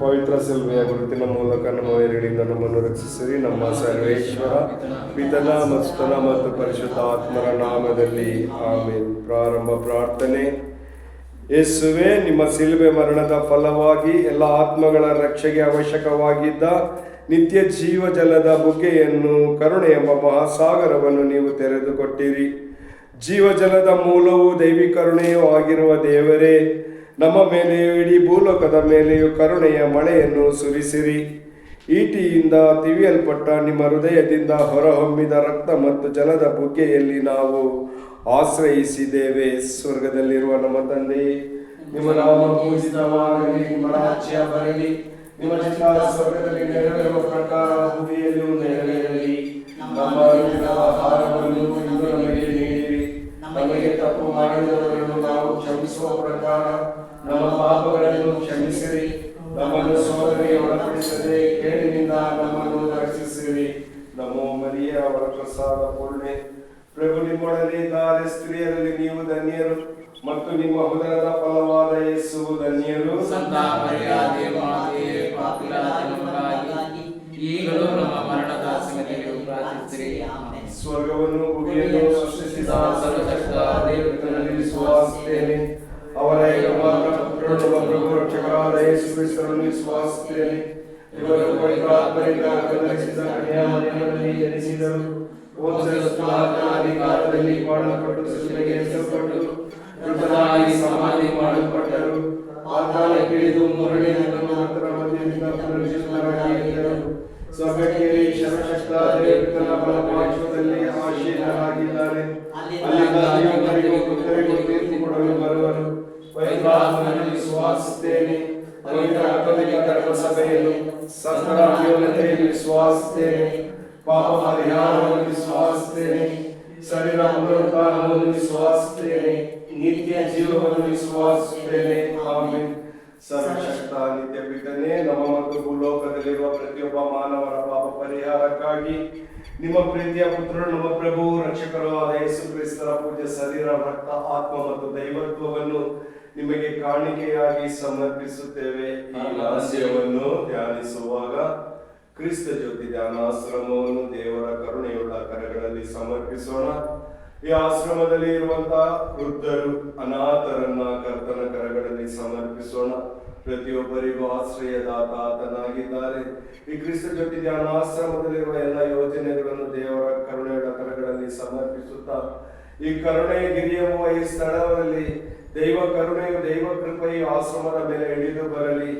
ಪವಿತ್ರ ಸಿಲ್ವೆಯ ಗುರುತಿನ ಮೂಲಕ ನಮ್ಮ ವೈರಿಗಳಿಂದ ನಮ್ಮನ್ನು ರಕ್ಷಿಸಿರಿ. ನಮ್ಮ ಸರ್ವೇಶ್ವರ ಪಿತನ ಮಸ್ತನ ಮತ್ತು ಪರಿಶುದ್ಧ ಆತ್ಮರ ನಾಮದಲ್ಲಿ ಆಮೇಲೆ ಪ್ರಾರಂಭ ಪ್ರಾರ್ಥನೆ. ಯೇಸುವೆ, ನಿಮ್ಮ ಸಿಲುಬೆ ಮರಣದ ಫಲವಾಗಿ ಎಲ್ಲ ಆತ್ಮಗಳ ರಕ್ಷೆಗೆ ಅವಶ್ಯಕವಾಗಿದ್ದ ನಿತ್ಯ ಜೀವ ಜಲದ ಬುಗ್ಗೆಯನ್ನು, ಕರುಣೆ ಎಂಬ ಮಹಾಸಾಗರವನ್ನು ನೀವು ತೆರೆದುಕೊಟ್ಟಿರಿ. ಜೀವಜಲದ ಮೂಲವು ದೈವಿಕರುಣೆಯೂ ಆಗಿರುವ ದೇವರೇ ನಮ್ಮ ಮೇಲೆಯೂ ಇಡೀ ಭೂಲೋಕದ ಮೇಲೆಯೂ ಕರುಣೆಯ ಮಳೆಯನ್ನು ಸುರಿಸಿರಿ. ಈಟಿಯಿಂದ ತಿವಿಯಲ್ಪಟ್ಟ ನಿಮ್ಮ ಹೃದಯದಿಂದ ಹೊರಹೊಮ್ಮಿದ ರಕ್ತ ಮತ್ತು ಜಲದ ಬುಗ್ಗೆಯಲ್ಲಿ ನಾವು ಆಶ್ರಯಿಸಿದ್ದೇವೆ. ಸ್ವರ್ಗದಲ್ಲಿರುವ ನಮ್ಮ ತಂದೆ, ನಿಮ್ಮ ನಾಮ ಪೂಜಿತವಾಗಲಿ ನಿಮ್ಮ ರಾಜ್ಯ ಬರಲಿ ನಿಮ್ಮ ಸ್ವರ್ಗದಲ್ಲಿ ನೆರವೇರುವ ಪ್ರಕಾರ ಭೂಮಿಯಲ್ಲೂ ನೆರವೇರಲಿ. ನಮ್ಮ ಆಹಾರವನ್ನು ನಮಗೆ ನೀಡಿರಿ. ನಮಗೆ ತಪ್ಪು ಮಾಡಿದವರನ್ನು ನಾವು ಕ್ಷಮಿಸುವ ಪ್ರಕಾರ ನಮ್ಮ ಪಾಪಗಳನ್ನು ಕ್ಷಮಿಸಿರಿ ನಮ್ಮನ್ನು ಸೋದರಿಗೆ ಒಳಪಡಿಸದೆ ಕೇಳಿನಿಂದ ನಮ್ಮನ್ನು ರಕ್ಷಿಸಿರಿ. ನಮೋ ಮರಿಯ ಅವರ ಪ್ರಸಾದ ಪೂರ್ಣೆ ಪ್ರಭು ನಿಮ್ಮೊಡನೆ ಇದ್ದಾರೆ ಸ್ತ್ರೀಯರಲ್ಲಿ ನೀವು ಧನ್ಯರು ಮತ್ತು ನಿಮ್ಮ ಹುದರದ ಫಲವಾದ ಯೇಸು ಧನ್ಯರು. ಈಗಲೂ ನಮ್ಮ ಮರಣದ ಪ್ರಾರ್ಥಿಸಿರಿ. ಸ್ವರ್ಗವನ್ನು ಭೂಮಿಯನ್ನು ಸೃಷ್ಟಿಸಿದ ಸರ್ವಶಕ್ತ ದೇವರಲ್ಲಿ ವಿಶ್ವಾಸಿಸುತ್ತೇನೆ ಅವರ ಏಕಮಾತ್ರ ಪ್ರಭು ರಕ್ಷಕರಾದ ಯೇಸು ಕ್ರಿಸ್ತರನ್ನು ವಿಶ್ವಾಸಿಸುತ್ತೇನೆ ಇವರು ಪವಿತ್ರಾತ್ಮರಿಂದ ಕಲಿಸಿದ ಕನ್ಯಾಮರಿಯರಲ್ಲಿ ಜನಿಸಿದರು. ಅಧಿಕಾರದಲ್ಲಿ ಮಾಡಲ್ಪಟ್ಟು ಸೃಷ್ಟಿಗೆ ಹೆಸರುಪಟ್ಟು ಮೃತರಾಗಿ ಸಮಾಧಿ ಮಾಡಲ್ಪಟ್ಟರು. ಆತನ ಹಿಡಿದು ಮೂರನೇ ದಿನದ ನಂತರ ಮಧ್ಯದಿಂದ ಪುನರುಜ್ಜೀವನರಾಗಿ ಎದ್ದರು ಸ್ವರ್ಗಕ್ಕೆ ಪುತ್ರರಿಗೂ ತೀರ್ಪು ಕೊಡಲು ಬರುವರು. ಪವಿತ್ರಾತ್ಮನಲ್ಲಿ ವಿಶ್ವಾಸಿಸುತ್ತೇನೆ ಪವಿತ್ರ ಕಥೋಲಿಕ ಧರ್ಮ ಸಭೆಯಲ್ಲಿ ಸಂತರ ಅನ್ಯೋನ್ಯತೆಯಲ್ಲಿ ವಿಶ್ವಾಸಿಸುತ್ತೇನೆ ಪಾಪ ಪರಿಹಾರವನ್ನು ವಿಶ್ವಾಸಿಸುತ್ತೇನೆ ಶರೀರ ಪುನರುತ್ಥಾನವನ್ನು ವಿಶ್ವಾಸಿಸುತ್ತೇನೆ ನಿತ್ಯ ಜೀವವನ್ನು ವಿಶ್ವಾಸಿಸುತ್ತೇನೆ ಆಮೆನ್. ಸರ್ವಶಕ್ತ ನಿತ್ಯ ಪಿತನೇ, ನಮ್ಮ ಮತ್ತು ಭೂಲೋಕದಲ್ಲಿರುವ ಪ್ರತಿಯೊಬ್ಬ ಮಾನವರ ಪಾಪ ಪರಿಹಾರಕ್ಕಾಗಿ ನಿಮ್ಮ ಪ್ರೀತಿಯ ಪುತ್ರರು, ನಮ್ಮ ಪ್ರಭು, ರಕ್ಷಕರು ಆದ ಯೇಸು ಕ್ರಿಸ್ತರ ಪೂಜ್ಯ ಶರೀರ, ರಕ್ತ, ಆತ್ಮ ಮತ್ತು ದೈವತ್ವವನ್ನು ನಿಮಗೆ ಕಾಣಿಕೆಯಾಗಿ ಸಮರ್ಪಿಸುತ್ತೇವೆ ಈ ರಹಸ್ಯವನ್ನು ಧ್ಯಾನಿಸುವಾಗ ಕ್ರಿಸ್ತ ಜ್ಯೋತಿ ಧ್ಯಾನಾಶ್ರಮವನ್ನು ದೇವರ ಕರುಣೆಯುಳ್ಳ ಕರಗಳಲ್ಲಿ ಸಮರ್ಪಿಸೋಣ. ಈ ಆಶ್ರಮದಲ್ಲಿ ಇರುವಂತಹ ವೃದ್ಧರು ಅನಾಥರನ್ನ ಕರ್ತನ ಕರಗಳಲ್ಲಿ ಸಮರ್ಪಿಸೋಣ. ಪ್ರತಿಯೊಬ್ಬರಿಗೂ ಆಶ್ರಯದಾತ ಆತನಾಗಿದ್ದಾರೆ. ಈ ಕ್ರಿಸ್ತ ಜ್ಯೋತಿ ಧ್ಯಾನಾಶ್ರಮದಲ್ಲಿರುವ ಎಲ್ಲ ಯೋಜನೆಗಳನ್ನು ದೇವರ ಕರುಣೆಯುಳ್ಳ ಕರಗಳಲ್ಲಿ ಸಮರ್ಪಿಸುತ್ತಾ ಈ ಕರುಣೆಯ ಗಿರಿಯ ಈ ಸ್ಥಳದಲ್ಲಿ ದೈವ ಕರುಣೆಯು ದೈವ ಕೃಪೆಯು ಆಶ್ರಮದ ಮೇಲೆ ಇಳಿದು ಬರಲಿ.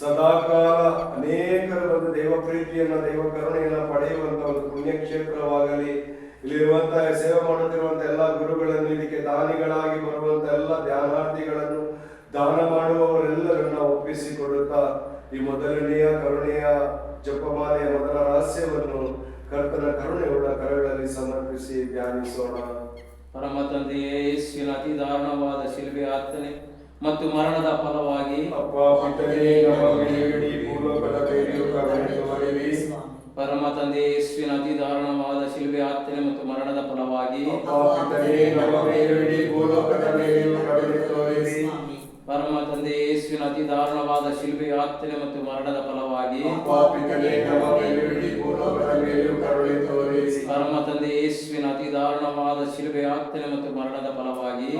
ಸದಾಕಾಲ ಅನೇಕರು ಬಂದು ದೈವ ಪ್ರೀತಿಯನ್ನ, ದೈವ ಕರುಣೆಯನ್ನ ಪಡೆಯುವಂತ ಒಂದು ಪುಣ್ಯಕ್ಷೇತ್ರವಾಗಲಿ. ಇಲ್ಲಿರುವಂತಹ ಸೇವೆ ಮಾಡುತ್ತಿರುವಂತ ಎಲ್ಲ ಗುರುಗಳನ್ನು, ಇದಕ್ಕೆ ದಾನಿಗಳಾಗಿ ಬರುವಂತ ಎಲ್ಲ ಧ್ಯಾನಾರ್ಥಿಗಳನ್ನು, ದಾನ ಮಾಡುವವರೆಲ್ಲರನ್ನ ಒಪ್ಪಿಸಿಕೊಡುತ್ತಾ, ಈ ಮೊದಲನೆಯ ಕರುಣೆಯ ಜಪಮಾಲೆಯ ಮೊದಲ ರಹಸ್ಯವನ್ನು ಕರ್ತನ ಕರುಣೆಯುಳ್ಳ ಕರಗಳಲ್ಲಿ ಸಮರ್ಪಿಸಿ ಧ್ಯಾನಿಸೋಣ. ಪರಮ ತಂದೆಯೇ ಯೇಸುವಿನ ಅತಿ ದಾರುಣವಾದ ಶಿಲ್ಬೆ ಯಾತನೆ ಮತ್ತು ಮರಣದ ಫಲವಾಗಿ ಪರಮ ತಂದೆ ಯೇಸುವಿನ ಅತಿ ದಾರುಣವಾದ ಶಿಲ್ಬೆ ಯಾತನೆ ಮತ್ತು ಮರಣದ ಫಲವಾಗಿ ಅಪ್ಪ ಪಿತನೇ ನಮ್ಮ ಮೇಲಿಡಿ ಭೂಲೋಕದ ಮೇಲೆಯೂ ಕರುಣೆ ತೋರಿರಿ ಪರಮ ತಂದೆ ಯೇಸುವಿನ ಅತಿ ದಾರುಣವಾದ ಶಿಲ್ಬೆ ಯಾತನೆ ಮತ್ತು ಮರಣದ ಫಲವಾಗಿ ಪರಮ ತಂದೆ ಯೇಸುವಿನ ಅತಿ ದಾರುಣವಾದ ಶಿಲ್ಬೆ ಯಾತನೆ ಮತ್ತು ಮರಣದ ಫಲವಾಗಿ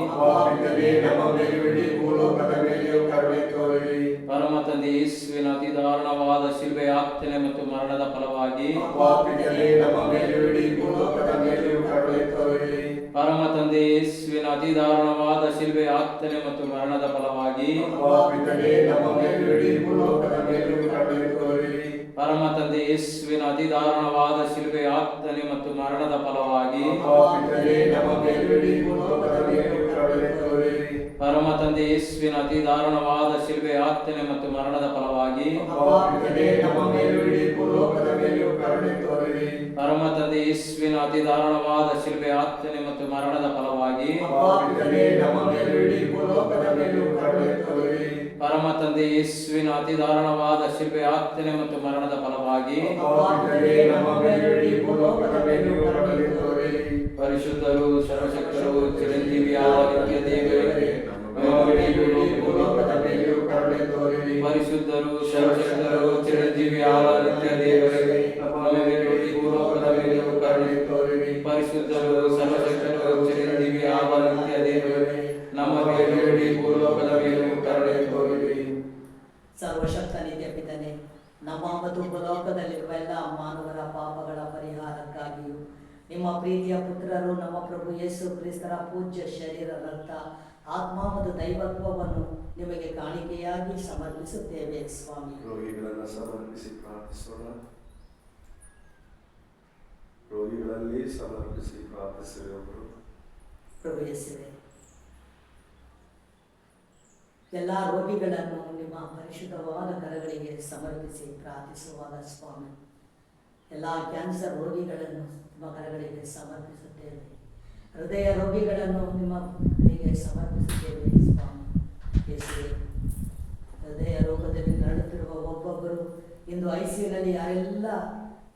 ಪರಮ ತಂದೆ ಯೇಸುವಿನ ಅತಿ ದಾರುಣವಾದ ಶಿಲ್ಬೆ ಯಾತನೆ ಮತ್ತು ಮರಣದ ಫಲವಾಗಿ ಪರಮ ತಂದೆ ಯೇಸುವಿನ ಅತಿ ದಾರುಣವಾದ ಶಿಲ್ಬೆ ಯಾತನೆ ಮತ್ತು ಮರಣದ ಫಲವಾಗಿ ಪರಮ ತಂದೆ ಯೇಸುವಿನ ಅತಿ ದಾರುಣವಾದ ಶಿಲ್ಬೆ ಯಾತನೆ ಮತ್ತು ಮರಣದ ಫಲವಾಗಿ ಪರಮ ತಂದೆ ಯೇಸುವಿನ ಅತಿ ದಾರುಣವಾದ ಶಿಲ್ಬೆ ಯಾತನೆ ಮತ್ತು ಮರಣದ ಫಲವಾಗಿ ಪರಮ ತಂದೆ ಯೇಸುವಿನ ಅತಿ ದಾರುಣವಾದ ಶಿಲ್ಬೆ ಯಾತನೆ ಮತ್ತು ಮರಣದ ಫಲವಾಗಿ ಪರಮ ತಂದೆ ಯೇಸುವಿನ ಅತಿ ದಾರುಣವಾದ ಶಿಲ್ಬೆ ಯಾತನೆ ಮತ್ತು ಮರಣದ ಫಲವಾಗಿ ಪರಿಶುದ್ಧರು ಸರ್ವಶಕ್ತರು ಚಿರಂಜೀವಿಯಾದ ನಿತ್ಯ ದೇವರೇ ಪರಿಶುದ್ಧರು, ಸರ್ವಶಕ್ತರು, ಚಿರಂಜೀವಿ ಆರಾಧ್ಯ ದೇವರೇ ಈ ಭೂಲೋಕದ ಮೇಲೂ ಕರುಣೆ ತೋರಿರಿ ಪರಿಶುದ್ಧರು, ಸರ್ವಶಕ್ತರು ಚಿರಂಜೀವಿಯಾದ ನಿತ್ಯ ದೇವರೇ ನಮಗೆ ಈ ಭೂಲೋಕದ ಮೇಲೂ ಕರುಣೆ ತೋರಿರಿ ಪಿತನೆ, ನಮ್ಮ ಮತ್ತು ಭೂಲೋಕದಲ್ಲಿರುವ ಎಲ್ಲ ಮಾನವರ ಪಾಪಗಳ ಪರಿಹಾರಕ್ಕಾಗಿಯೂ, ನಿಮ್ಮ ಪ್ರೀತಿಯ ಪುತ್ರರು, ನಮ್ಮ ಪ್ರಭು ಯೇಸು ಕ್ರಿಸ್ತರ ಪೂಜ್ಯ ಶರೀರ ರಕ್ತ, ಆತ್ಮ ಮತ್ತು ದೈವತ್ವವನ್ನು ನಿಮಗೆ ಕಾಣಿಕೆಯಾಗಿ ಸಮರ್ಪಿಸುತ್ತೇವೆ ಸ್ವಾಮಿ. ರೋಗಿಗಳನ್ನು ಸಮರ್ಪಿಸಿ ಪ್ರಾರ್ಥಿಸೋಣ. ರೋಗಿಗಳಲ್ಲಿ ಸಮರ್ಪಿಸಿ ಪ್ರಾರ್ಥಿಸಿರುವವರು ಪ್ರಭು ಯೇಸುವೆ ಎಲ್ಲ ರೋಗಿಗಳನ್ನು ನಿಮ್ಮ ಪರಿಶುದ್ಧವಾದ ಕರಗಳಿಗೆ ಸಮರ್ಪಿಸಿ ಪ್ರಾರ್ಥಿಸುವಾಗ ಸ್ವಾಮಿ. ಎಲ್ಲ ಕ್ಯಾನ್ಸರ್ ರೋಗಿಗಳನ್ನು ನಿಮ್ಮ ಕರಗಳಿಗೆ ಸಮರ್ಪಿಸುತ್ತೇವೆ. ಹೃದಯ ರೋಗಿಗಳನ್ನು ನಿಮ್ಮ ಕಡೆಗೆ ಸಮರ್ಪಿಸುತ್ತೇವೆ ಸ್ವಾಮಿ. ಯೇಸುವೆ. ಹೃದಯ ರೋಗದಲ್ಲಿ ನರಳುತ್ತಿರುವ ಒಬ್ಬೊಬ್ಬರು ಇಂದು ಐ ಸಿ ಯುನಲ್ಲಿ ಯಾರೆಲ್ಲ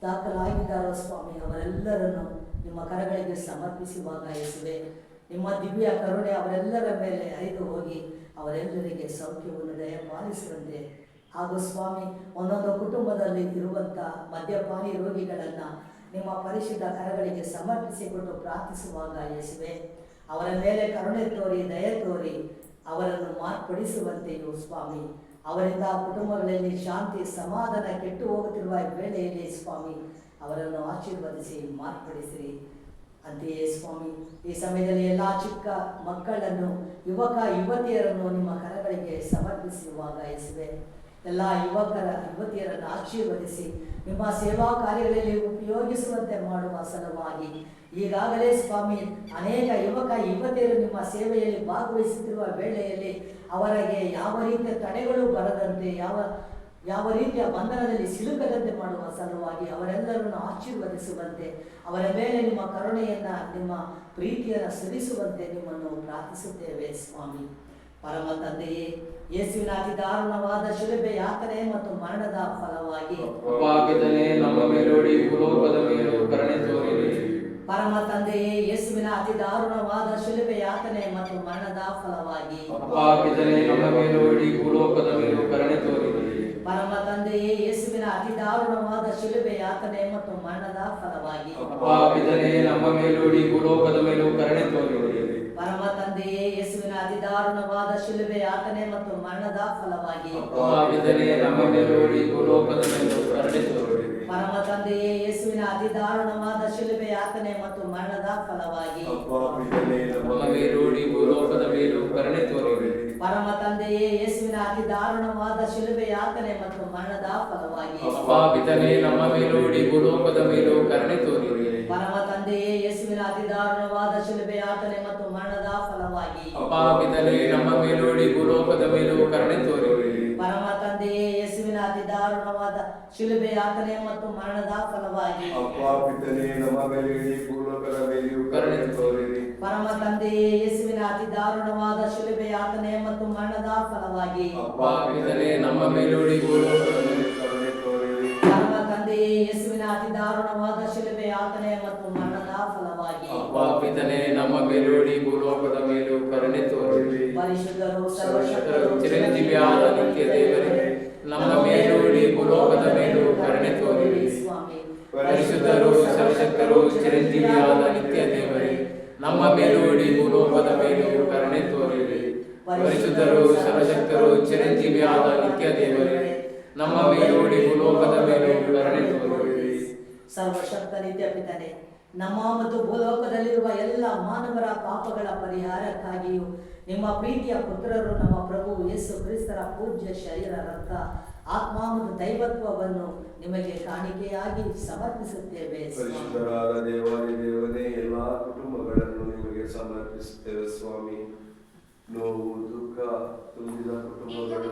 ದಾಖಲಾಗಿದ್ದಾರೋ ಸ್ವಾಮಿ, ಅವರೆಲ್ಲರನ್ನು ನಿಮ್ಮ ಕರಗಳಿಗೆ ಸಮರ್ಪಿಸುವಾಗ ಯೇಸುವೆ, ನಿಮ್ಮ ದಿವ್ಯ ಕರುಣೆ ಅವರೆಲ್ಲರ ಮೇಲೆ ಹರಿದು ಹೋಗಿ ಅವರೆಲ್ಲರಿಗೆ ಸೌಖ್ಯವನ್ನು ದಯಪಾಲಿಸುವಂತೆ. ಹಾಗೂ ಸ್ವಾಮಿ, ಒಂದೊಂದು ಕುಟುಂಬದಲ್ಲಿ ಇರುವಂಥ ಮದ್ಯಪಾನಿ ರೋಗಿಗಳನ್ನು ನಿಮ್ಮ ಪರಿಶುದ್ಧ ಕರಗಳಿಗೆ ಸಮರ್ಪಿಸಿಕೊಂಡು ಪ್ರಾರ್ಥಿಸುವಾಗ ಯೇಸುವೆ, ಅವರ ಮೇಲೆ ಕರುಣೆ ತೋರಿ, ದಯ ತೋರಿ ಅವರನ್ನು ಮಾರ್ಪಡಿಸುವಂತೆಯೂ ಸ್ವಾಮಿ. ಅವರಿಂದ ಕುಟುಂಬಗಳಲ್ಲಿ ಶಾಂತಿ, ಸಮಾಧಾನ ಕೆಟ್ಟು ಹೋಗುತ್ತಿರುವ ವೇಳೆಯಲ್ಲಿ ಸ್ವಾಮಿ, ಅವರನ್ನು ಆಶೀರ್ವದಿಸಿ ಮಾರ್ಪಡಿಸಿರಿ. ಅಂತೆಯೇ ಸ್ವಾಮಿ, ಈ ಸಮಯದಲ್ಲಿ ಎಲ್ಲ ಚಿಕ್ಕ ಮಕ್ಕಳನ್ನು, ಯುವಕ, ಯುವತಿಯರನ್ನು ನಿಮ್ಮ ಕರಗಳಿಗೆ ಸಮರ್ಪಿಸುವಾಗ ಯೇಸುವೆ ಎಲ್ಲ ಯುವಕರ ಯುವತಿಯರನ್ನು ಆಶೀರ್ವದಿಸಿ ನಿಮ್ಮ ಸೇವಾ ಕಾರ್ಯಗಳಲ್ಲಿ ಉಪಯೋಗಿಸುವಂತೆ ಮಾಡುವ ಸಲುವಾಗಿ ಈಗಾಗಲೇ ಸ್ವಾಮಿ, ಅನೇಕ ಯುವಕ, ಯುವತಿಯರು ನಿಮ್ಮ ಸೇವೆಯಲ್ಲಿ ಭಾಗವಹಿಸುತ್ತಿರುವ ವೇಳೆಯಲ್ಲಿ ಅವರಿಗೆ ಯಾವ ರೀತಿಯ ತಡೆಗಳು ಬರದಂತೆ, ಯಾವ ಯಾವ ರೀತಿಯ ಬಂಧನದಲ್ಲಿ ಸಿಲುಕದಂತೆ ಮಾಡುವ ಸಲುವಾಗಿ ಅವರೆಲ್ಲರನ್ನು ಆಶೀರ್ವದಿಸುವಂತೆ, ಅವರ ಮೇಲೆ ನಿಮ್ಮ ಕರುಣೆಯನ್ನ, ನಿಮ್ಮ ಪ್ರೀತಿಯನ್ನು ಸುರಿಸುವಂತೆ ನಿಮ್ಮನ್ನು ಪ್ರಾರ್ಥಿಸುತ್ತೇವೆ ಸ್ವಾಮಿ. ಪರಮ ತಂದೆಯೇ ಯೇಸುವಿನ ಅತಿ ದಾರುಣವಾದ ಶಿಲುಬೆ ಯಾತನೆ ಮತ್ತು ಮರಣದ ಫಲವಾಗಿ. ನಮ್ಮ ಮೇಲೋಡಿ ಭೂಲೋಕದ ಮೇಲೂ ಕರುಣೆ ತೋರಿರಿ. ಪರಮ ತಂದೆಯೇ ಯೇಸುವಿನ ಅತಿ ದಾರುಣವಾದ ಶಿಲುಬೆ ಯಾತನೆ ಮತ್ತು ಮರಣದ ಫಲವಾಗಿ. ನಮ್ಮ ಮೇಲೋಡಿ ಭೂಲೋಕದ ಮೇಲೂ ಕರುಣೆ ತೋರಿರಿ. ಪರಮ ತಂದೆಯೇ ಯೇಸುವಿನ ಅತಿ ದಾರುಣವಾದ ಶಿಲುಬೆ ಯಾತನೆ ಮತ್ತು ಮರಣದ ಫಲವಾಗಿ. ನಮ್ಮ ಮೇಲೋಡಿ ಭೂಲೋಕದ ಮೇಲೂ ಕರುಣೆ ತಂದೆಯೇ ಯೇಸುವಿನ ಅತಿ ದಾರುಣವಾದ ಶಿಲುಬೆ ಯಾತನೆ ಮತ್ತು ಮರಣದ ಫಲವಾಗಿ. ಪಾಪಿತನೇ ನಮ್ಮ ಮೇಲೋಡಿ ಭೂಲೋಕದ ಮೇಲೂ ಕರುಣೆ ತೋರಿರಿ ಪರಮ ತಂದೆಯೇ ಯೇಸುವಿನ ಅತಿ ದಾರುಣವಾದ ಶಿಲುಬೆ ಯಾತನೆ ಮತ್ತು ಮರಣದ ಫಲವಾಗಿ. ನಮ್ಮ ಮೇಲೋಡಿ ಭೂಲೋಕದ ಮೇಲೂ ಕರುಣೆ ತೋರಿರಿ ಪರಮ ತಂದೆಯೇ ಯೇಸುವಿನ ಅತಿ ದಾರುಣವಾದ ಶಿಲುಬೆ ಯಾತನೆ ಮತ್ತು ಮರಣದ ಫಲವಾಗಿ. ನಮ್ಮ ಮೇಲೋಡಿ ಭೂಲೋಕದ ಮೇಲೂ ಕರುಣೆ ತೋರಿರಿ ಪರಮ ತಂದೆಯೇ ಯೇಸುವಿನ ಅತಿ ದಾರುಣವಾದ ಶಿಲುಬೆ ಯಾತನೆ ಮರಣದ ಫಲವಾಗಿ ನಮ್ಮ ಮೇಲೋಡಿ ಭೂಲೋಕದ ಮೇಲೂ ಕರುಣೆ ತೋರಿ. ಪರಮ ತಂದೆಯೇ ಯೇಸುವಿನ ಅತಿ ದಾರುಣವಾದ ಶಿಲುಬೆ ಯಾತನೆ ಮತ್ತು ಮರಣದ ಫಲವಾಗಿ. ಅಪ್ಪಾಪಿತನೇ ನಮ್ಮ ಮೇಲೆ ಇಡೀ ಭೂಲೋಕದ ಮೇಲೆಯೂ ಕರುಣೆ ತೋರಿರಿ ಪರಮ ತಂದೆಯೇ ಯೇಸುವಿನ ಅತಿ ದಾರುಣವಾದ ಶಿಲುಬೆ ಯಾತನೆ ಮತ್ತು ಮರಣದ ಫಲವಾಗಿ. ಪಾಪಿತನೇ ನಮ್ಮ ಮೇಲೋಡಿ ಭೂಲೋಕದ ಮೇಲೂ ಕರುಣೆ ತೋರಿರಿ ಪರಮ ತಂದೆಯೇ ಯೇಸುವಿನ ಅತಿ ದಾರುಣವಾದ ಶಿಲುಬೆ ಯಾತನೆ ಮತ್ತು ಮರಣದ ಫಲವಾಗಿ. ಪಾಪಿತನೇ ನಮ್ಮ ಮೇಲೋಡಿ ಭೂಲೋಕದ ಮೇಲೂ ಕರುಣೆ ತೋರಿರಿ. ಪರಿಶುದ್ಧರು ಸರ್ವಶಕ್ತರು ಚಿರಂಜೀವಿಯಾದ ನಿತ್ಯ ದೇವರೇ ನಮ್ಮ ಮೇಲೋಡಿ ಭೂಲೋಕದ ಮೇಲೂ ಕರುಣೆ ತೋರಿರಿ. ಸ್ವಾಮಿ. ಪರಿಶುದ್ಧರು ಸರ್ವಶಕ್ತರು ಚಿರಂಜೀವಿಯಾದ ನಿತ್ಯ ದೇವರೇ ನಮ್ಮ ಮೇಲೋಡಿ ಭೂಲೋಕದ ಮೇಲೂ ಕರುಣೆ ತೋರಿರಿ. ಪರಿಶುದ್ಧರು ಸರ್ವಶಕ್ತರು ಚಿರಂಜೀವಿಯಾದ ನಿತ್ಯ ದೇವರೇ ನಮ್ಮ ಮೇಲೋಡಿ ಭೂಲೋಕದ ಮೇಲೂ ಕರುಣೆ ತೋರಿರಿ ಸರ್ವಶಕ್ತ ನಿತ್ಯ ಪಿತನೆ ನಮ್ಮ ಮತ್ತು ಭೂಲೋಕದಲ್ಲಿರುವ ಎಲ್ಲ ಮಾನವರ ಪಾಪಗಳ ಪರಿಹಾರಕ್ಕಾಗಿಯೂ ನಿಮ್ಮ ಪ್ರೀತಿಯ ಪುತ್ರರು ನಮ್ಮ ಪ್ರಭು ಯೇಸು ಕ್ರಿಸ್ತರ ಪೂಜ್ಯ ಶರೀರ ರಕ್ತ, ಆತ್ಮ ಮತ್ತು ದೈವತ್ವವನ್ನು ನಿಮಗೆ ಕಾಣಿಕೆಯಾಗಿ ಸಮರ್ಪಿಸುತ್ತೇವೆ. ಕುಟುಂಬಗಳನ್ನು ನಿಮಗೆ ಸಮರ್ಪಿಸುತ್ತೇವೆ ಸ್ವಾಮಿ. ನೋವು, ದುಃಖ, ತುಂಬಿದ ಕುಟುಂಬಗಳು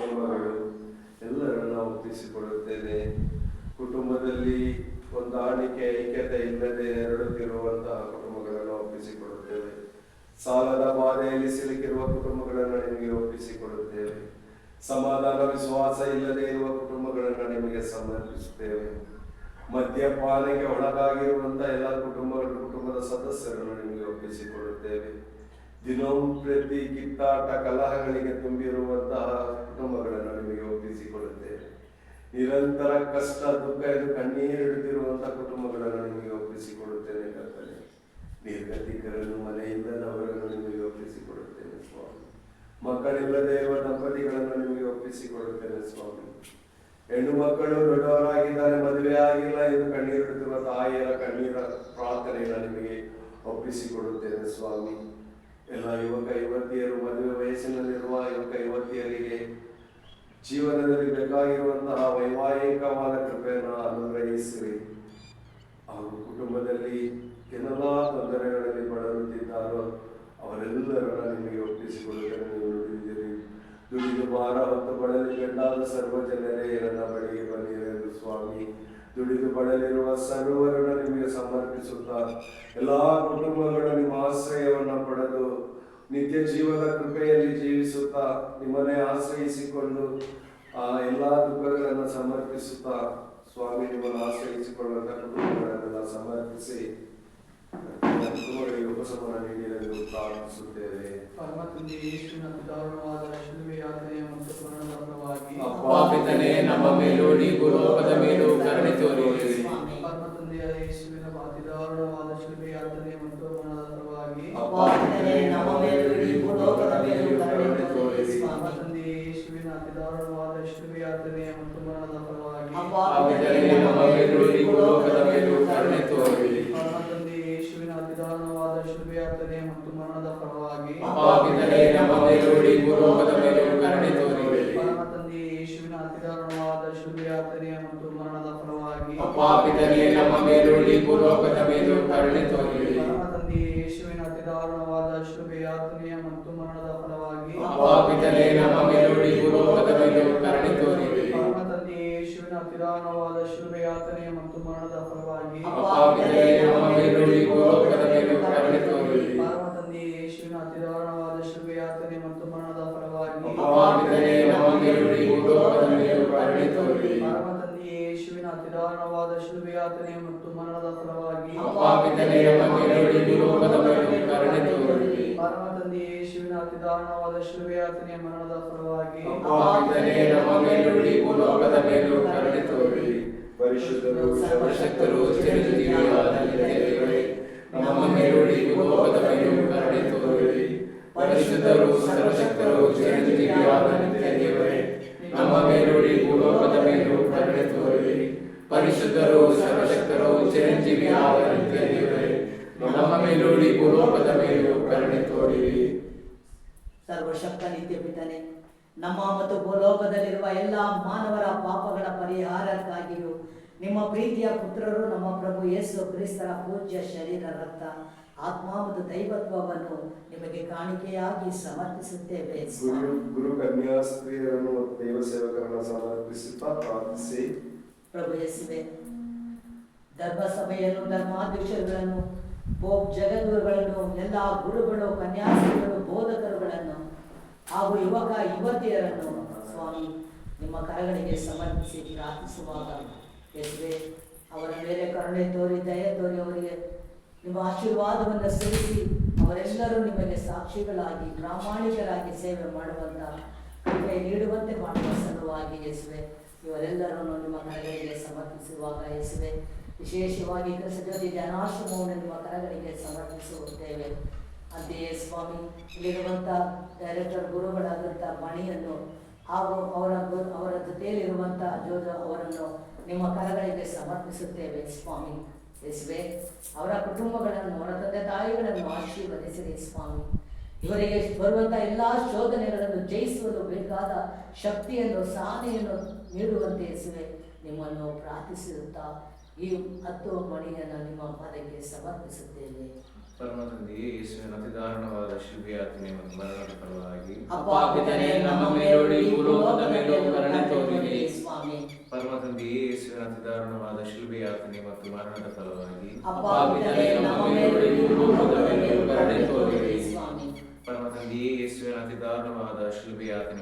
ಕುಟುಂಬಗಳು, ಎಲ್ಲರನ್ನ ಕುಟುಂಬದಲ್ಲಿ ಹೊಂದಾಣಿಕೆ ಐಕ್ಯತೆ ಇಲ್ಲದೆ ಎರಡುತ್ತಿರುವಂತಹ ಕುಟುಂಬಗಳನ್ನು ಒಪ್ಪಿಸಿಕೊಡುತ್ತೇವೆ. ಸಾಲದ ಬಾಧೆಯಲ್ಲಿ ಸಿಲುಕಿರುವ ಕುಟುಂಬಗಳನ್ನು ನಿಮಗೆ ಒಪ್ಪಿಸಿಕೊಡುತ್ತೇವೆ. ಸಮಾಧಾನ, ವಿಶ್ವಾಸ ಇಲ್ಲದೆ ಇರುವ ಕುಟುಂಬಗಳನ್ನು ನಿಮಗೆ ಸಮರ್ಪಿಸುತ್ತೇವೆ. ಮದ್ಯಪಾನಕ್ಕೆ ಒಳಗಾಗಿರುವಂತಹ ಎಲ್ಲ ಕುಟುಂಬಗಳು ಕುಟುಂಬದ ಸದಸ್ಯರನ್ನು ನಿಮಗೆ ಒಪ್ಪಿಸಿಕೊಡುತ್ತೇವೆ. ದಿನಂ ಪ್ರತಿ ಕಿತ್ತಾಟ, ಕಲಹಗಳಿಗೆ ತುಂಬಿರುವಂತಹ ನಿರಂತರ ಕಷ್ಟ, ದುಃಖ ಇದು ಕಣ್ಣೀರಿಡುತ್ತಿರುವಂತಹ ಕುಟುಂಬಗಳನ್ನು ನಿಮಗೆ ಒಪ್ಪಿಸಿಕೊಡುತ್ತೇನೆ ಕರ್ತನೆ. ನಿರ್ಗತಿಕರನ್ನು ಮನೆಯಿಂದ ಅವರನ್ನು ನಿಮಗೆ ಒಪ್ಪಿಸಿಕೊಡುತ್ತೇನೆ ಸ್ವಾಮಿ. ಮಕ್ಕಳಿಲ್ಲದೆ ಇರುವ ದಂಪತಿಗಳನ್ನು ನಿಮಗೆ ಒಪ್ಪಿಸಿಕೊಡುತ್ತೇನೆ ಸ್ವಾಮಿ. ಹೆಣ್ಣು ಮಕ್ಕಳು ದೊಡ್ಡವರಾಗಿದ್ದಾರೆ, ಮದುವೆ ಆಗಿಲ್ಲ ಎಂದು ಕಣ್ಣೀರಿಡುತ್ತಿರುವ ತಾಯಿಯರ ಕಣ್ಣೀರ ಪ್ರಾರ್ಥನೆಯನ್ನು ನಿಮಗೆ ಒಪ್ಪಿಸಿಕೊಡುತ್ತೇನೆ ಸ್ವಾಮಿ. ಎಲ್ಲ ಯುವಕ, ಯುವತಿಯರು ಮದುವೆ ವಯಸ್ಸಿನಲ್ಲಿರುವ ಯುವಕ, ಯುವತಿಯರಿಗೆ ಜೀವನದಲ್ಲಿ ಬೇಕಾಗಿರುವಂತಹ ವೈವಾಹಿಕವಾದ ಕೃಪೆಯನ್ನು ಅನುಗ್ರಹಿಸಿರಿ. ಅವರು ಕುಟುಂಬದಲ್ಲಿ ಏನೆಲ್ಲ ತೊಂದರೆಗಳಲ್ಲಿ ಬಳಲುತ್ತಿದ್ದಾರೋ ಅವರೆಲ್ಲರನ್ನ ನಿಮಗೆ ಒಪ್ಪಿಸಿಕೊಳ್ಳುತ್ತೇನೆ. ದುಡಿದು ಭಾರ ಹೊತ್ತು ಬಳಲಿ ಗಂಡಾದ ಸರ್ವ ಜನರೇ ನನ್ನ ಬಳಿಗೆ ಬಂದಿರಲು ಸ್ವಾಮಿ. ದುಡಿದು ಬಳಲಿರುವ ಸರ್ವರನ್ನು ನಿಮಗೆ ಸಮರ್ಪಿಸುತ್ತಾ ಎಲ್ಲಾ ಕುಟುಂಬಗಳ ನಿಮ್ಮ ಆಶ್ರಯವನ್ನ ಪಡೆದು ನಿತ್ಯ ಜೀವನ ಕೃಪೆಯಲ್ಲಿ ಜೀವಿಸುತ್ತಾ ನಿಮ್ಮನ್ನೇ ಆಶ್ರಯಿಸಿಕೊಂಡು ಆ ಎಲ್ಲಾ ದುಃಖಗಳನ್ನು ಸಮರ್ಪಿಸುತ್ತಾ ಸ್ವಾಮಿ ನಿಮ್ಮನ್ನು ಆಶ್ರಯಿಸಿಕೊಳ್ಳುವಂತ ಕುಟುಂಬಗಳನ್ನೆಲ್ಲ ಸಮರ್ಪಿಸಿ ಉಪಶಮನ ನೀಡಿರೆಂದು ಪ್ರಾರ್ಥಿಸುತ್ತೇವೆ. ಪರಮ ತಂದೆ ಯೇಸುವಿನ ದಾರುಣವಾದ ಶಿಲುಬೆ ಯಾತ್ರೆಯ ಮತ್ತು ಮರಣದ ಅಪ್ಪ ಪಿತನೇ ನಮ್ಮ ಮೇಲೂ ನೀವು ಲೋಕದ ಮೇಲೂ ಕರುಣೆ ತೋರಿರಿ. ಅತಿ ದಾರುಣವಾದ ಮತ್ತು ಮರಣದ ಫಲವಾಗಿ ಪಾಪಿತನೇ ನಮ್ಮ ಮೇಲುಳ್ಳಿ ಪೂರ್ವಕದ ಮೇಲೂ ಕರುಣೆ ತೋರಿರಿ. ಪರಮ ಯೇಸುವಿನ ಅತಿ ದಾರುಣವಾದ ಶಿಲುಬೆ ಮತ್ತು ಮರಣದ ಫಲವಾಗಿ ಪಾಪಿತನೇ ನಮ್ಮ ಯಾತನೆ ಮರಣದ ಫಲವಾಗಿ ತೋರಿರಿ ಪರಿಶುದ್ಧರು, ಸರ್ವಶಕ್ತರು ನಮ್ಮ ಮೇಲೂ ನೀವು ಲೋಕದ ಮೇಲೂ ಕರುಣೆ ತೋರಿರಿ ಪರಿಶುದ್ಧರು, ಸರ್ವಶಕ್ತರು ನಮ್ಮ ಮೇಲೂ ನೀವು ಲೋಕದ ಮೇಲೂ ಕರುಣೆ ತೋರಿರಿ ಪರಿಶುದ್ಧರು, ಸರ್ವಶಕ್ತರು ನಮ್ಮ ಸರ್ವಶಕ್ತ ನಿತ್ಯ ನಮ್ಮ ಮತ್ತು ಭೂಲೋಕದಲ್ಲಿರುವ ಎಲ್ಲ ಮಾನವರ ಪಾಪಗಳ ಪರಿಹಾರಕ್ಕಾಗಿಯೂ ನಿಮ್ಮ ಪ್ರೀತಿಯ ಪುತ್ರರು ನಮ್ಮ ಪ್ರಭು ಯೇಸು ಕ್ರಿಸ್ತರ ಪೂಜ್ಯ ಶರೀರ ರಕ್ತ ಆತ್ಮ ಮತ್ತು ದೈವತ್ವವನ್ನು ನಿಮಗೆ ಕಾಣಿಕೆಯಾಗಿ ಸಮರ್ಪಿಸುತ್ತೇವೆ. ಗುರು ಕನ್ಯಾ ಸ್ತ್ರೀಯರನ್ನು ದೇವ ಸೇವಕರನ್ನು ಸಮರ್ಪಿಸುತ್ತಾ ಪ್ರಾರ್ಥಿಸಿ. ಪ್ರಭು ಯೇಸುವೆ ಧರ್ಮಸಭೆಯನ್ನು ಧರ್ಮಾಧ್ಯಕ್ಷರುಗಳನ್ನು ಪೋಪ್ ಜಗದ್ಗುರುಗಳನ್ನು, ಎಲ್ಲ ಗುರುಗಳು ಕನ್ಯಾಸಿಗಳು ಬೋಧಕರುಗಳನ್ನು, ಹಾಗೂ ಯುವಕ, ಯುವತಿಯರನ್ನು ಸ್ವಾಮಿ, ನಿಮ್ಮ ಕರಗಳಿಗೆ ಸಮರ್ಪಿಸಿ ಪ್ರಾರ್ಥಿಸುವಾಗ ಎಸ್ವೆ ಅವರ ಮೇಲೆ ಕರುಣೆ ತೋರಿ, ದಯೆ ತೋರಿ ಅವರಿಗೆ. ನಿಮ್ಮ ಆಶೀರ್ವಾದವನ್ನು ಸೇರಿಸಿ ಅವರೆಲ್ಲರೂ ನಿಮಗೆ ಸಾಕ್ಷಿಗಳಾಗಿ, ಪ್ರಾಮಾಣಿಕರಾಗಿ ಸೇವೆ ಮಾಡುವಂತ ಕೃಪೆ ನೀಡುವಂತೆ ಮಾಡುವ ಸಲುವಾಗಿ ಎಸ್ವೆ ಇವರೆಲ್ಲರನ್ನು ನಿಮ್ಮ ಕರಗಳಿಗೆ ಸಮರ್ಪಿಸುವಾಗ ಯೇಸುವೆ ವಿಶೇಷವಾಗಿ ಜನಾಶ್ರಮವನ್ನು ನಿಮ್ಮ ಕರಗಳಿಗೆ ಸಮರ್ಪಿಸುತ್ತೇವೆ. ಅಂತೆಯೇ ಸ್ವಾಮಿ ಇಲ್ಲಿರುವಂಥ ಡೈರೆಕ್ಟರ್ ಗುರುಗಳಾದಂಥ ಮಣಿಯನ್ನು ಹಾಗೂ ಅವರ ಅವರ ಜೊತೆಯಲ್ಲಿರುವಂಥ ಜೋಜ ಅವರನ್ನು ನಿಮ್ಮ ಕರಗಳಿಗೆ ಸಮರ್ಪಿಸುತ್ತೇವೆ ಸ್ವಾಮಿ. ಯೇಸುವೆ, ಅವರ ಕುಟುಂಬಗಳನ್ನು, ಅವರ ತಂದೆ ತಾಯಿಗಳನ್ನು ಆಶೀರ್ವದಿಸಿರಿ ಸ್ವಾಮಿ. ಇವರಿಗೆ ಬರುವಂಥ ಎಲ್ಲ ಶೋಧನೆಗಳನ್ನು ಜಯಿಸಲು ಬೇಕಾದ ಶಕ್ತಿಯನ್ನು, ಸಾಧನೆಯನ್ನು ನೀಡುವಂತೆ ಯೇಸುವೆ ನಿಮ್ಮನ್ನು ಪ್ರಾರ್ಥಿಸುತ್ತಾ ಈ ಹತ್ತು ಮಣಿಯನ್ನು ನಿಮ್ಮ ಪಾದಕ್ಕೆ ಸಮರ್ಪಿಸುತ್ತೇವೆ. ಪರಮ ತಂದೆಯೇ ಯೇಸುವಿನ ಮತ್ತು ಮರಣದ ಫಲವಾಗಿ ಅಪ್ಪ ಪಿತನೇ ನಮ್ಮ ಮೇಲೂ ಈ ಭೂಲೋಕದ ಮೇಲೂ ಕರುಣೆ ತೋರಿರಿ ಸ್ವಾಮಿ. ಪರಮ ತಂದೆಯೇ ಯೇಸುವಿನ ಅತಿ ದಾರುಣವಾದ ಶಿಲ್ಪಿಯಾತನೆ ಮತ್ತು ಮರಣದ ಫಲವಾಗಿ ಅಪ್ಪ ಪಿತನೇ ನಮ್ಮ ಮೇಲೂ ಈ ಭೂಲೋಕದ ಮೇಲೂ ಕರುಣೆ ತೋರಿರಿ ಸ್ವಾಮಿ. ಪರಮ ತಂದೆಯೇ ಯೇಸುವಿನ ಅತಿ ದಾರುಣವಾದ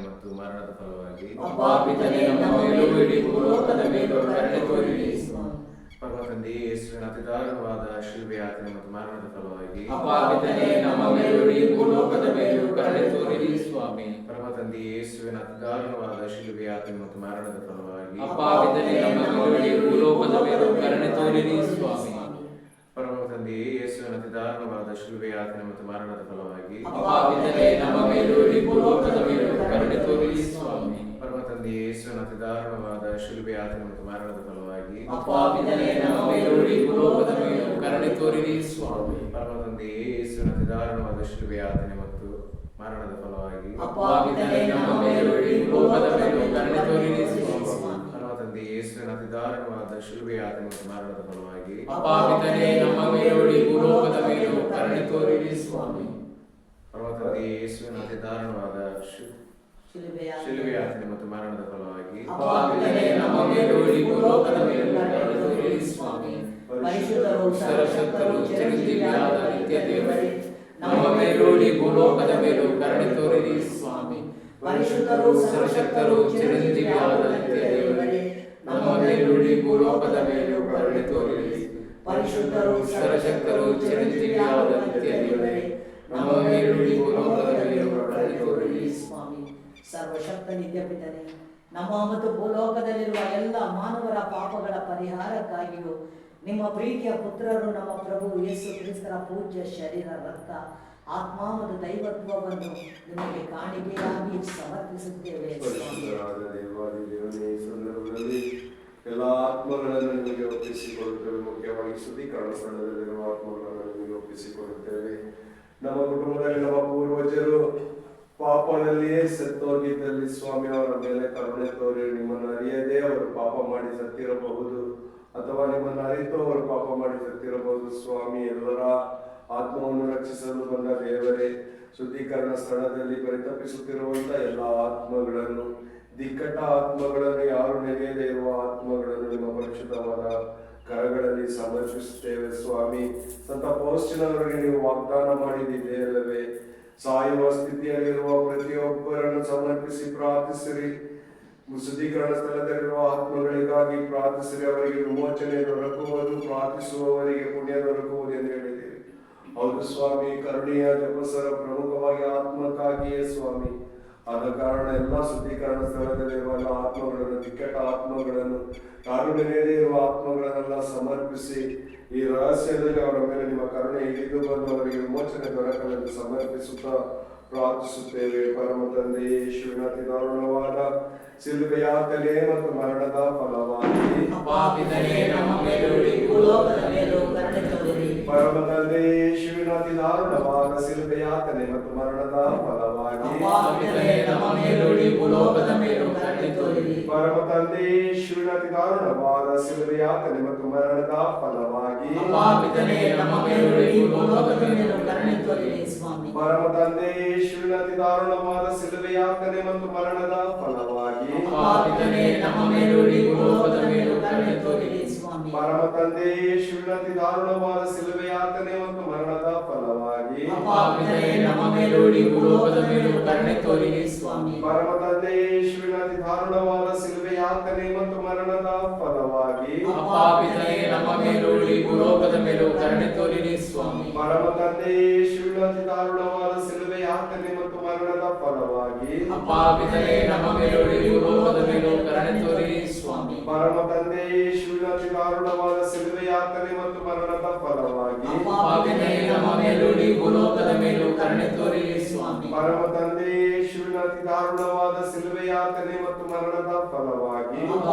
ಮತ್ತು ಮರಣದ ಫಲವಾಗಿ ಅಪ್ಪ ಪಿತನೇ ನಮ್ಮ ಮೇಲೂ ಇಡೀ ಭೂಲೋಕದ ಮೇಲೂ ಕರುಣೆ ತೋರಿರಿ ಸ್ವಾಮಿ. ತಂದೆಯೇ ಯೇಸುವಿನ ಅತಿ ದಾರುಣವಾದ ಶಿಲ್ಪಿಯಾತನೆ ಮತ್ತು ಮರಣದ ಫಲವಾಗಿ ಅಪ್ಪ ಪಿತನೇ ನಮ್ಮ ಮೇಲೂ ಭೂಲೋಕದ ಮೇಲೂ ಕರುಣೆ ತೋರಿರಿ ಸ್ವಾಮಿ. ಪರಮ ತಂದೆ ಯೇಸುವಿನ ಮತ್ತು ಮರಣದ ಫಲವಾಗಿ ಅಪ್ಪ ನಮ್ಮ ಮೇಲೂ ಭೂಲೋಕದ ಮೇಲೂ ಕರುಣೆ ತೋರಿರಿ ಸ್ವಾಮಿ. ಪರಮ ತಂದೆ ಯೇಸುವಿನ ಅತಿದಾರುಣವಾದ ಶಿಲುಬೆಯಾತನೆ ಮತ್ತು ಮರಣದ ಫಲವಾಗಿ ಅಪ್ಪ ನಮ್ಮ ಮೇಲೂ ಭೂಲೋಕದ ಮೇಲೂ ಕರುಣೆ ತೋರಿರಿ ಸ್ವಾಮಿ. ಪರಮ ತಂದೆ ಯೇಸುವಿನ ಅತಿದಾರುಣವಾದ ಶಿಲುಬೆ ಯಾತನೆ ಮತ್ತು ಮರಣದ ಫಲವಾಗಿ ಕರುಣೆ ತೋರಿರಿ ಸ್ವಾಮಿ. ಪರಮ ತಂದೆ ಯೇಸುವಿನ ಅತಿದಾರುಣವಾದ ಶಿಲುಬೆ ಯಾತನೆ ಮತ್ತು ಮರಣದ ಫಲವಾಗಿ. ಪರಮ ತಂದೆ ಯೇಸುವಿನ ಅತಿದಾರುಣವಾದ ಶಿಲ್ಬೆ ಯಾತನೆ ಮತ್ತು ಮರಣದ ಫಲವಾಗಿ. ಪರಮ ತಂದೆ ಯೇಸುವಿನ ಅತಿದಾರುಣವಾದ ಶಿ- ಶಿಲುಬೆಯ ಶಿಲುಬೆ ಯಾತನೆ ಮತ್ತು ಮರಣದ ಫಲವಾಗಿ. ಸರ್ವಶಕ್ತರು ಚಿರಂಜೀವಿಯಾದ ನಿತ್ಯ ದೇವರೇ. ನಮ್ಮ ಮೇಲೋಡಿ ಭೂಲೋಕದ ಮೇಲೂ ಕರುಣೆ ತೋರಿರಿ ಸ್ವಾಮಿ. ಪರಿಶುದ್ಧರು ಸರ್ವಶಕ್ತರು ಚಿರಂಜೀವಿಯಾದ ನಿತ್ಯ ದೇವರೇ. ನಮ್ಮ ಮೇಲೋಡಿ ಭೂಲೋಕದ ಮೇಲೂ ಕರುಣೆ ತೋರಿರಿ. ಪರಿಶುದ್ಧರು ಸರ್ವಶಕ್ತರು ಚಿರಂಜೀವಿಯಾದ ನಿತ್ಯ ದೇವರೇ. ನಮ್ಮ ಮೇಲೋಡಿ ಭೂಲೋಕದ ಮೇಲೂ ಕರುಣೆ ತೋರಿರಿ ಸ್ವಾಮಿ. ಸರ್ವಶಕ್ತ ನಿತ್ಯಪಿತನೆ ನಮ್ಮ ಮತ್ತು ಭೂಲೋಕದಲ್ಲಿರುವ ಎಲ್ಲ ಮಾನವರ ಪಾಪಗಳ ಪರಿಹಾರಕ್ಕಾಗಿಯೂ ನಿಮ್ಮ ಪ್ರೀತಿಯ ಪುತ್ರರು ನಮ್ಮ ಪ್ರಭು ಯೇಸು ಕ್ರಿಸ್ತರ ಪೂಜ್ಯ ಶರೀರ, ರಕ್ತ, ಆತ್ಮ ಮತ್ತು ದೈವತ್ವವನ್ನು ನಿಮಗೆ ಕಾಣಿಕೆಯಾಗಿ ಸಮರ್ಪಿಸುತ್ತೇವೆ. ಎಲ್ಲ ಆತ್ಮಗಳನ್ನು ನಿಮಗೆ ಒಪ್ಪಿಸಿಕೊಳ್ಳುತ್ತೇವೆ ಮುಖ್ಯವಾಗಿ ಶುದ್ಧೀಕರಣ ಸ್ಥಳದಲ್ಲಿರುವ ಆತ್ಮಗಳನ್ನು ನಿಮಗೆ ಒಪ್ಪಿಸಿಕೊಳ್ಳುತ್ತೇವೆ ನಮ್ಮ ಕುಟುಂಬದಲ್ಲಿ ಸ್ವಾಮಿ ಅವರ ಮೇಲೆ ಕರುಣೆ ತೋರಿ ನಿಮ್ಮನ್ನು ಅರಿಯದೇ ಅವರು ಪಾಪ ಮಾಡಿ ಸತ್ತಿರಬಹುದು ಅಥವಾ ನಿಮ್ಮನ್ನು ಅರಿತು ಅವರು ಪಾಪ ಮಾಡಿ ಸತ್ತಿರಬಹುದು ಸ್ವಾಮಿ, ಎಲ್ಲರ ಆತ್ಮವನ್ನು ರಕ್ಷಿಸಲು ಬಂದ ದೇವರೇ, ಶುದ್ಧೀಕರಣ ಸ್ಥಳದಲ್ಲಿ ಪರಿತಪಿಸುತ್ತಿರುವಂತ ಎಲ್ಲ ಆತ್ಮಗಳನ್ನು, ದಿಕ್ಕಟ್ಟ ಆತ್ಮಗಳನ್ನು ಯಾರು ನೆನೆಯದೇ ಇರುವ ಆತ್ಮಗಳನ್ನು ನಿಮ್ಮ ಪರಿಶುದ್ಧವಾದ ಕರಗಳಲ್ಲಿ ಸಮರ್ಪಿಸುತ್ತೇವೆ ಸ್ವಾಮಿ. ಸಂತ ಪೌಷ್ಟಿನವರಿಗೆ ನೀವು ವಾಗ್ದಾನ ಮಾಡಿದ್ದೀರಿ ಅಲ್ಲವೇ? ಸಾಯುವ ಸ್ಥಿತಿಯಲ್ಲಿರುವ ಪ್ರತಿಯೊಬ್ಬರನ್ನು ಸಮರ್ಪಿಸಿ ಪ್ರಾರ್ಥಿಸಿರಿ. ಶುದ್ಧೀಕರಣ ಸ್ಥಳದಲ್ಲಿರುವ ಆತ್ಮಗಳಿಗಾಗಿ ಪ್ರಾರ್ಥಿಸಿರಿ. ಅವರಿಗೆ ವಿಮೋಚನೆ ದೊರಕುವುದು, ಪ್ರಾರ್ಥಿಸುವವರಿಗೆ ಪುಣ್ಯ ದೊರಕುವುದು ಎಂದು ಹೇಳಿದ್ದೀರಿ. ಹೌದು ಸ್ವಾಮಿ, ಕರುಣೆಯ ಜಪಸರ ಪ್ರಮುಖವಾಗಿ ಆತ್ಮಕ್ಕಾಗಿಯೇ ಸ್ವಾಮಿ. ಆದ ಕಾರಣ ಎಲ್ಲ ಶುದ್ಧೀಕರಣ ಸ್ಥಳದಲ್ಲಿರುವ ಎಲ್ಲ ಆತ್ಮಗಳನ್ನು ದಿಕ್ಕಟ್ಟ ಆತ್ಮಗಳನ್ನು ನೆನೆಯದೇ ಇರುವ ಆತ್ಮಗಳನ್ನೆಲ್ಲ ಸಮರ್ಪಿಸಿ ಈ ರಹಸ್ಯದಲ್ಲಿ ಅವರ ಮೇಲೆ ನಿಮ್ಮ ಕರುಣೆ ಇಳಿದು ಬಂದು ಅವರಿಗೆ ವಿಮೋಚನೆ ದೊರಕಲೆಂದು ಸಮರ್ಪಿಸುತ್ತಾ ಪ್ರಾರ್ಥಿಸುತ್ತೇವೆ. ಪರಮ ತಂದೆ ಯೇಸುವಿನ ಅತಿ ದಾರುಣವಾದ ಸಿಲುಬೆಯ ತಲೆ ಮತ್ತು ಮರಣದ ಫಲವಾಗಿ. ಪಾಪಿತನೇ ನಮ್ಮ ಮೇಲೊಳಿ ಭೂಲೋಕದ ಮೇಲೂ ಕರುಣೆ ತೋರಿರಿ. ಪರಮ ತಂದೆ ಯೇಸುವಿನ ಅತಿ ದಾರುಣವಾದ ಸಿಲುಬೆಯ ತಲೆ ಮತ್ತು ಮರಣದ ಫಲವಾಗಿ. ಪರಮ ತಂದೆ ಯೇಸುವಿನ ಅತಿ ದಾರುಣವಾದ ಸಿಲುಬೆಯ ತಲೆ ಮತ್ತು ಮರಣದ ಫಲವಾಗಿ ಪರಮ ತಂದೆ ಯೇಸುವಿನ ದಾರುಣವಾದ ಸಿಲುಬೆಯ ಮತ್ತು ಮರಣದ ಫಲವಾಗಿ ಪರಮ ತಂದೆ ಯೇಸುವಿನ ಅತಿ ದಾರುಣವಾದ ಸಿಲುಬೆಯಾತನೆ ಮತ್ತು ಮರಣದ ಫಲವಾಗಿ ಪರಮ ತಂದೆ ದಾರುಣವಾದ ಸಿಲುಬೆಯಾತನೆ ಮತ್ತು ಮರಣದ ಫಲವಾಗಿ. ಪಾಪಿತನೇ ನಮ್ಮ ಮೇಲೊಳಿ ಭೂಲೋಕದ ಮೇಲೂ ಕರುಣೆ ತೋರಿರಿ ಸ್ವಾಮಿ. ಪರಮ ತಂದೆ ಶಿವಳತಿ ದಾರುಣವಾದ ಸಿಲುಬೆಯಾತನೆ ಮತ್ತು ಮರಣದ ಫಲವಾಗಿ. ಪಾಪಿತನೇ ನಮ್ಮ ಮೇಲೊಳಿ ಭೂಲೋಕದ ಮೇಲೂ ಕರುಣೆ ತೋರಿರಿ ಸ್ವಾಮಿ. ಪರಮ ತಂದೆ ಶಿವಳತಿ ದಾರುಣವಾದ ಸಿಲುಬೆಯಾತನೆ ಮತ್ತು ಮರಣದ ಫಲವಾಗಿ. ಪಾಪಿತನೇ ನಮ್ಮ ಮೇಲೊಳಿ ಭೂಲೋಕದ ಮೇಲೂ ಕರುಣೆ ತೋರಿರಿ ಸ್ವಾಮಿ. ಪರಮ ತಂದೆ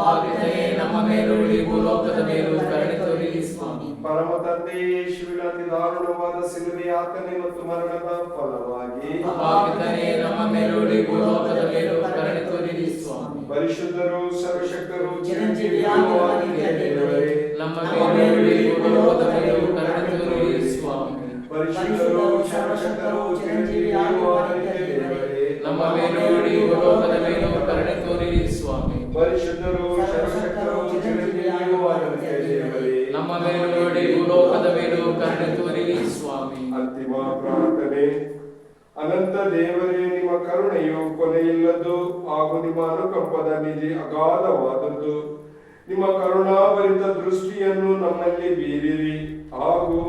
ಪಾಪಿತನೇ ನಮ್ಮ ಮೇಲೊಳಿ ಭೂಲೋಕದ ಮೇಲೂ ಕರುಣೆ ತೋರಿರಿ ಸ್ವಾಮಿ. ಪರಮ ತಂದೆಯೇ ಯೇಸುವಿನ ದಾರುಣವಾದ ಸಿಲುಬೆ ಸಿಲುಬೆಯಾತನೆ ಮತ್ತು ಮರಣದ ಫಲವಾಗಿ ಪಾಪಿತನೇ ನಮ್ಮ ಮೇಲೊಳಿ ಭೂಲೋಕದ ಮೇಲೂ ಕರುಣೆ ತೋರಿರಿ ಸ್ವಾಮಿ. ಪರಿಶುದ್ಧರು ಸರ್ವಶಕ್ತರು ಚಿರಂಜೀವಿಯಾಗಿ ದೇವರೇ, ನಮ್ಮ ಮೇಲೊಳಿ ಭೂಲೋಕದ ಮೇಲೂ ಕರುಣೆ ತೋರಿರಿ ಸ್ವಾಮಿ. ಪರಿಶುದ್ಧರು ಸರ್ವಶಕ್ತರು ಭೂಲೋಕದ ಮೇಲೂ ತೋರಿ, ಸ್ವಾಮಿ. ಅಂತಿಮ ಪ್ರಾರ್ಥನೆ. ಅನಂತ ದೇವರೇ, ನಿಮ್ಮ ಕರುಣೆಯು ಕೊನೆಯಿಲ್ಲದ್ದು ಹಾಗೂ ನಿಮ್ಮ ಅನುಕಂಪದ ನಿಧಿ ಅಗಾಧವಾದದ್ದು. ನಿಮ್ಮ ಕರುಣಾಭರಿತ ದೃಷ್ಟಿಯನ್ನು ನಮ್ಮಲ್ಲಿ ಬೀರಿರಿ ಹಾಗೂ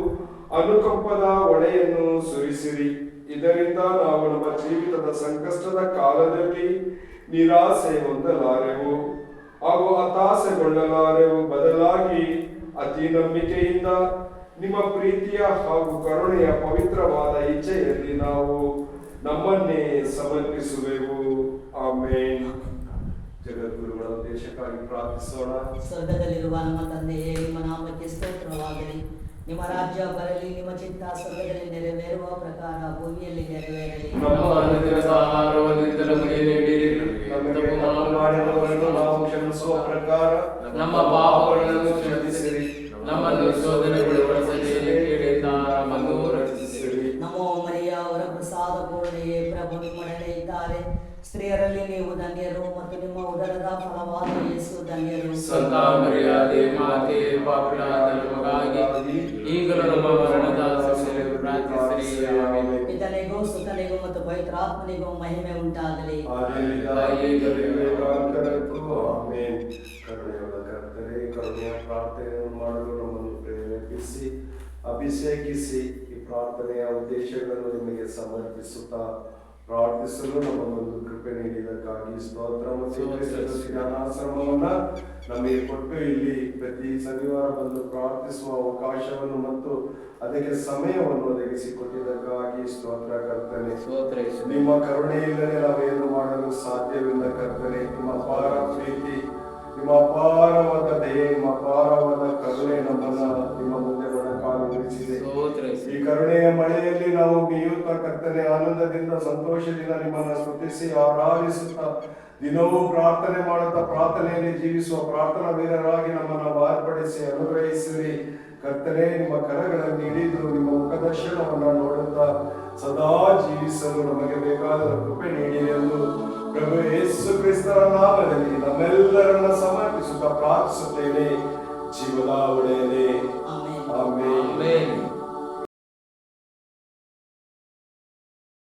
ಅನುಕಂಪದ ಒಳೆಯನ್ನು ಸುರಿಸಿರಿ. ಇದರಿಂದ ನಾವು ನಮ್ಮ ಜೀವಿತದ ಸಂಕಷ್ಟದ ಕಾಲದಲ್ಲಿ ನಿರಾಸೆ ಹೊಂದಲಾರೆವು ಹಾಗೂ ಹತಾಸೆಗೊಳ್ಳಲಾರೆವು. ಬದಲಾಗಿ ಅತಿ ನಂಬಿಕೆಯಿಂದ ನಿಮ್ಮ ಪ್ರೀತಿಯ ಹಾಗೂ ಕರುಣೆಯ ಪವಿತ್ರವಾದ ಇಚ್ಛೆಯಲ್ಲಿ ನಾವು ನಮ್ಮನ್ನೇ ಸಮರ್ಪಿಸುವೆವು. ಆಮೇನ್. ಜಗದ್ಗುರುಗಳ ಉದ್ದೇಶಕ್ಕಾಗಿ ಪ್ರಾರ್ಥಿಸೋಣ. ಸ್ವರ್ಗದಲ್ಲಿರುವ ನಮ್ಮ ತಂದೆಯೇ ನಿಮ್ಮ ನಾಮಕ್ಕೆ ಸ್ತೋತ್ರವಾಗಲಿ. ನಿಮ್ಮ ರಾಜ್ಯ ಬರಲಿ ನಿಮ್ಮ ಚಿತ್ತ ಸ್ವರ್ಗದಲ್ಲಿ ನೆರವೇರುವ ಪ್ರಕಾರ ಭೂಮಿಯಲ್ಲಿ ನೆರವೇರಲಿ. ನಮ್ಮ ಅನುದಿನದ ಆಹಾರವನ್ನು ಇಂದು ನಮಗೆ ನೀಡಿರಿ ನಮಗೆ ನಾವು ಕ್ಷಮಿಸುವ ಪ್ರಕಾರ ನಮ್ಮ ಪಾಪಗಳನ್ನು ಕ್ಷಮಿಸಿರಿ ನಮ್ಮನ್ನು ಶೋಧನೆಗೊಳಪಡಿಸದೆ ಕೇಳಿದ ನಮ್ಮನ್ನು ರಕ್ಷಿಸಿರಿ ನಮೋ ಮರಿಯ ಅವರ ಪ್ರಸಾದ ಪೂರ್ಣೆಯೇ ಪ್ರಭು ನಿಮ್ಮೊಡನೆ ಇದ್ದಾರೆ. ಸ್ತ್ರೀಯರಲ್ಲಿ ನೀವು ಧನ್ಯರು ಮತ್ತು ನಿಮ್ಮ ಉದರದ ಫಲವಾದ ಯೇಸು ಧನ್ಯರು. ಸಂತ ಮರ್ಯಾದೆ ಮಾತೆ ಪಾಪಳಾದ ನಮಗಾಗಿ ಈಗಲೂ ನಮ್ಮ ಮರಣದ ಸಮಯದಲ್ಲಿ ಪ್ರಾರ್ಥಿಸಿರಿ. ಆಮೆನ್. ಪಿತನಿಗೂ ಸುತನಿಗೂ ಮತ್ತು ಪವಿತ್ರಾತ್ಮನಿಗೂ ಮಹಿಮೆ ಉಂಟಾಗಲಿ. ಆಮೇನ್. ಕರ್ತನೆ ಕರುಣೆಯ ಪ್ರಾರ್ಥನೆ ಮಾಡಲು ಪ್ರೇರೇಪಿಸಿ ಅಭಿಷೇಕಿಸಿ ಈ ಪ್ರಾರ್ಥನೆಯ ಉದ್ದೇಶಗಳನ್ನು ನಿಮಗೆ ಸಮರ್ಪಿಸುತ್ತಾ ಪ್ರಾರ್ಥಿಸಲು ನಮಗೊಂದು ಕೃಪೆ ನೀಡಿದಕ್ಕಾಗಿ ಸ್ತೋತ್ರ ಧ್ಯಾನಾಶ್ರಮವನ್ನ ನಮಗೆ ಕೊಟ್ಟು ಇಲ್ಲಿ ಪ್ರತಿ ಶನಿವಾರ ಬಂದು ಪ್ರಾರ್ಥಿಸುವ ಅವಕಾಶವನ್ನು ಮತ್ತು ಅದಕ್ಕೆ ಸಮಯವನ್ನು ಒದಗಿಸಿಕೊಟ್ಟಿದ್ದಕ್ಕಾಗಿ ಸ್ತೋತ್ರ ಕರ್ತನೆ. ನಿಮ್ಮ ಕರುಣೆಯಿಂದಲೇ ನಾವೇನು ಮಾಡಲು ಸಾಧ್ಯವಿಲ್ಲ ಕರ್ತನೆ ನಿಮ್ಮ ಅಪಾರ ಪ್ರೀತಿ ನಿಮ್ಮ ಅಪಾರವಾದ ದಯೆ ನಿಮ್ಮ ಅಪಾರವಾದ ಕರುಣೆ ನಮ್ಮನ್ನ ನಿಮ್ಮ ಮುಂದೆ ಇರಿಸಿದೆ ಈ ಕರುಣೆಯ ಮಳೆಯಲ್ಲಿ ನಾವು ಮೀಯುತ್ತಾ ಕರ್ತನೆ ಆನಂದದಿಂದ ಸಂತೋಷದಿಂದ ನಿಮ್ಮನ್ನ ಸ್ತುತಿಸಿ ಆರಾಧಿಸುತ್ತಾ ದಿನವೂ ಪ್ರಾರ್ಥನೆ ಮಾಡುತ್ತಾ ಪ್ರಾರ್ಥನೆಯಲ್ಲಿ ಜೀವಿಸುವ ಪ್ರಾರ್ಥನಾ ವೀರರಾಗಿ ನಮ್ಮನ್ನು ಮಾರ್ಪಡಿಸಿ ಅನುಗ್ರಹಿಸಿರಿ. ಕರ್ತನೆ ನಿಮ್ಮ ಕರಗಳನ್ನು ಹಿಡಿದು ನಿಮ್ಮ ಮುಖದರ್ಶನವನ್ನ ನೋಡುತ್ತಾ ಸದಾ ಜೀವಿಸಲು ನಮಗೆ ಬೇಕಾದ ಕೃಪೆ ನೀಡಿ ಎಂದು ಪ್ರಭು ಯೇಸು ಕ್ರಿಸ್ತರ ನಾಮದಲ್ಲಿ ನಮ್ಮೆಲ್ಲರನ್ನ ಸಮರ್ಪಿಸುತ್ತಾ ಪ್ರಾರ್ಥಿಸುತ್ತೇನೆ ಜೀವನ ಒಡೆಯಲೇ ಆಮೇಲೆ